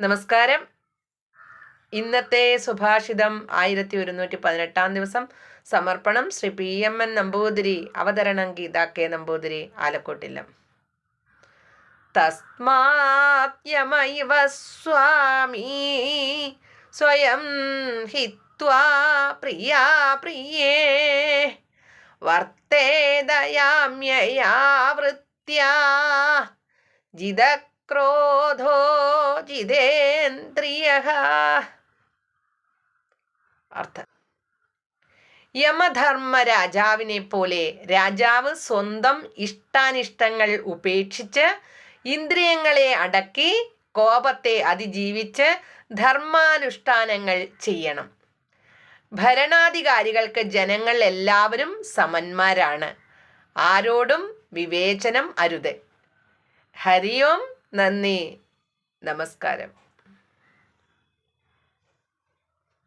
നമസ്കാരം. ഇന്നത്തെ സുഭാഷിതം ആയിരത്തി ഒരുന്നൂറ്റി പതിനെട്ടാം ദിവസം. സമർപ്പണം Shri P M N Namboothiri അവതരണം ഗീത കെ നമ്പൂതിരി ആലക്കോട്ടില്ലം തസ്മാത്യമൈവ സ്വാമി സ്വയം ഹിത്വാ പ്രിയാ പ്രിയേ. വർത്തേദയാമ്യയാ വൃത്യാ ജിത ക്രോധോ ജിതേന്ദ്രിയ അർത്ഥം. യമധർമ്മ രാജാവിനെ പോലെ രാജാവ് സ്വന്തം ഇഷ്ടാനിഷ്ടങ്ങൾ ഉപേക്ഷിച്ച് ഇന്ദ്രിയങ്ങളെ അടക്കി കോപത്തെ അതിജീവിച്ച് ധർമാനുഷ്ഠാനങ്ങൾ ചെയ്യണം. ഭരണാധികാരികൾക്ക് ജനങ്ങൾ എല്ലാവരും സമന്മാരാണ്. ആരോടും വിവേചനം അരുത്. ഹരിയോം നന്ദി. നമസ്കാരം.